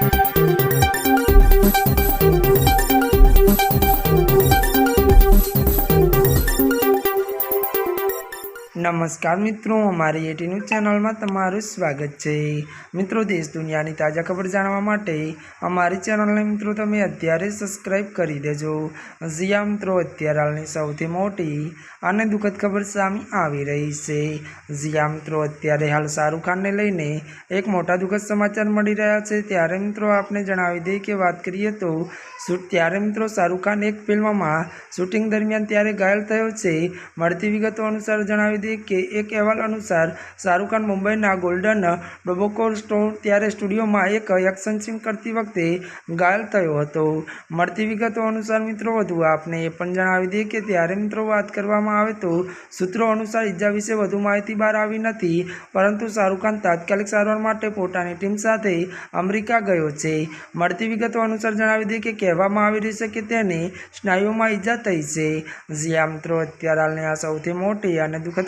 Thank you. નમસ્કાર મિત્રો, અમારી એટી ન્યૂઝ ચેનલમાં તમારું સ્વાગત છે. મિત્રો, દેશ દુનિયાની તાજા ખબર જાણવા માટે અમારી ચેનલને મિત્રો તમે અત્યારે સબસ્ક્રાઈબ કરી દેજો. જીયા મિત્રો, અત્યારે હાલની સૌથી મોટી અને દુઃખદ ખબર સામે આવી રહી છે. જીયા મિત્રો, અત્યારે હાલ શાહરૂખ ખાનને લઈને એક મોટા દુઃખદ સમાચાર મળી રહ્યા છે. ત્યારે મિત્રો, આપને જણાવી દઈએ કે વાત કરીએ તો ત્યારે મિત્રો, શાહરૂખ ખાન એક ફિલ્મમાં શૂટિંગ દરમિયાન ત્યારે ઘાયલ થયો છે. મળતી વિગતો અનુસાર જણાવી દઈએ કે એક અહેવાલ અનુસાર, શાહરૂખ ખાન મુંબઈના ગોલ્ડન ડોબોકોર સ્ટોર ત્યારે સ્ટુડિયોમાં એક એક્શન સીન કરતી વખતે ઘાયલ થયો હતો. મળતી વિગતો અનુસાર મિત્રો, વધુ આપને એ પણ જણાવી દઈએ કે ત્યારે મિત્રો વાત કરવામાં આવે તો સૂત્રો અનુસાર ઈજા વિશે વધુ માહિતી બહાર આવી નથી, પરંતુ શાહરૂખ ખાન તાત્કાલિક સારવાર માટે પોતાની ટીમ સાથે અમેરિકા ગયો છે. મળતી વિગતો અનુસાર જણાવી દઈએ કે કહેવામાં આવી રહ્યું છે કે તેને સ્નાયુઓમાં ઈજા થઈ છે. જ્યાં મિત્રો, અત્યારે હાલની આ સૌથી મોટી અને દુઃખદ